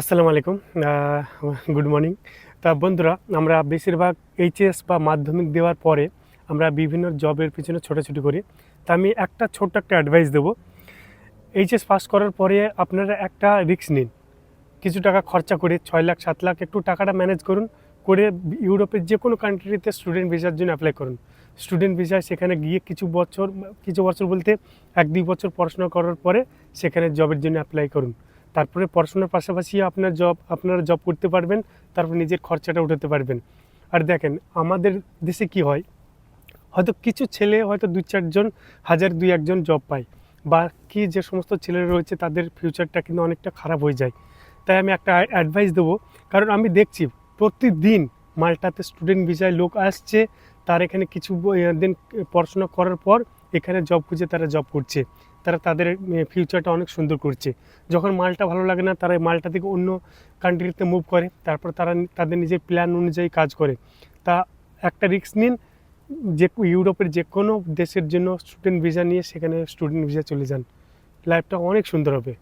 আসসালামু আলাইকুম। Good morning. তা বন্ধুরা, আমরা বেশিরভাগ এইচএস বা মাধ্যমিক দেওয়ার পরে আমরা বিভিন্ন জবের পিছনে ছোটাছুটি করি। তা আমি একটা ছোট্ট একটা অ্যাডভাইস দেবো। এইচএস পাস করার পরে আপনারা একটা রিস্ক নিন। কিছু টাকা খরচা করে, ছয় লাখ, সাত লাখ একটু টাকাটা ম্যানেজ করুন, করে ইউরোপের যে কোনো কান্ট্রিতে স্টুডেন্ট ভিসার জন্য অ্যাপ্লাই করুন। স্টুডেন্ট ভিসায় সেখানে গিয়ে কিছু বছর কিছু বছর বলতে এক দুই বছর পড়াশোনা করার পরে সেখানে জবের জন্য অ্যাপ্লাই করুন। তারপরে পড়াশোনার পাশাপাশি আপনার জব আপনারা জব করতে পারবেন, তারপর নিজের খরচাটা উঠাতে পারবেন। আর দেখেন, আমাদের দেশে কি হয়, হয়তো কিছু ছেলে হয়তো দু চারজন, হাজার দুই একজন জব পায়। বাকি যে সমস্ত ছেলেরা রয়েছে, তাদের ফিউচারটা কিন্তু অনেকটা খারাপ হয়ে যায়। তাই আমি একটা অ্যাডভাইস দেবো, কারণ আমি দেখছি প্রতিদিন মাল্টাতে স্টুডেন্ট ভিসায় লোক আসছে, তার এখানে কিছু দিন পড়াশোনা করার পর, এখানে জব খুঁজে তারা জব করছে। তারা তাদের ফিউচারটা অনেক সুন্দর করছে। যখন মালটা ভালো লাগে না, তারা মালটা থেকে অন্য কান্ট্রিতে মুভ করে, তারপর তারা তাদের নিজের প্ল্যান অনুযায়ী কাজ করে। তা একটা রিস্ক নিন, যে ইউরোপের যে কোনো দেশের জন্য স্টুডেন্ট ভিসা নিয়ে সেখানে স্টুডেন্ট ভিসা চলে যান। লাইফটা অনেক সুন্দর হবে।